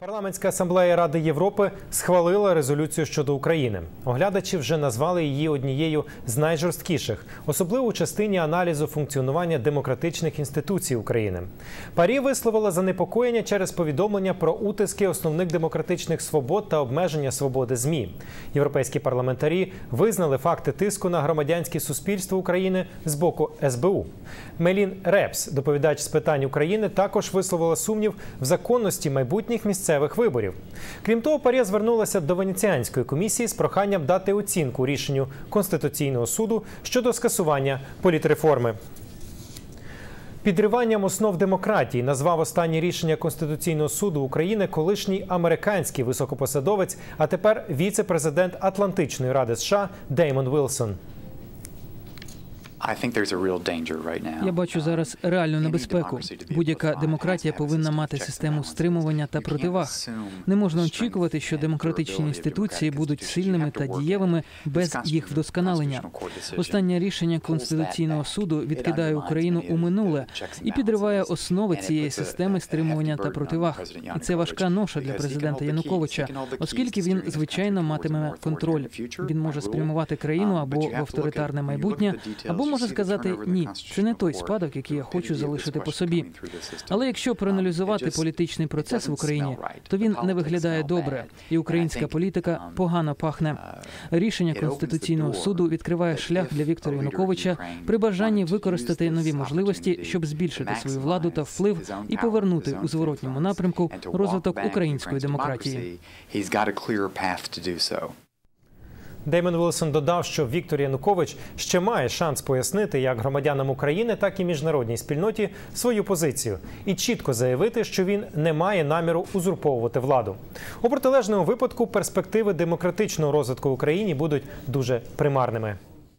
Парламентська асамблея Ради Європи схвалила резолюцію щодо України. Оглядачі вже назвали її однією з найжорсткіших, особливо у частині аналізу функціонування демократичних інституцій України. Парі висловила занепокоєння через повідомлення про утиски основних демократичних свобод та обмеження свободи ЗМІ. Європейські парламентарі визнали факти тиску на громадянське суспільство України з боку СБУ. Мелін Репс, доповідач з питань України, також висловила сумнів в законності майбутніх місцевих виборів. Крім того, Парі звернулася до Венеціанської комісії з проханням дати оцінку рішенню Конституційного суду щодо скасування політреформи. Підриванням основ демократії назвав останнє рішення Конституційного суду України колишній американський високопосадовець, а тепер віце-президент Атлантичної ради США Деймон Вілсон. Я бачу зараз реальну небезпеку. Будь-яка демократія повинна мати систему стримування та противаг. Не можна очікувати, що демократичні інституції будуть сильними та дієвими без їх вдосконалення. Останнє рішення конституційного суду відкидає Україну у минуле і підриває основи цієї системи стримування та противаг. І це важка ноша для президента Януковича, оскільки він звичайно матиме контроль. Він може спрямувати країну або в авторитарне майбутнє, або може сказати ні, це не той спадок, який я хочу залишити по собі. Але якщо проаналізувати політичний процес в Україні, то він не виглядає добре, і українська політика погано пахне. Рішення конституційного суду відкриває шлях для Віктора Януковича при бажанні використати нові можливості, щоб збільшити свою владу та вплив і повернути у зворотньому напрямку розвиток української демократії. Деймон Вілсон додав, що Віктор Янукович ще має шанс пояснити як громадянам України, так і міжнародній спільноті свою позицію і чітко заявити, що він не має наміру узурповувати владу. У протилежному випадку перспективи демократичного розвитку в Україні будуть дуже примарними.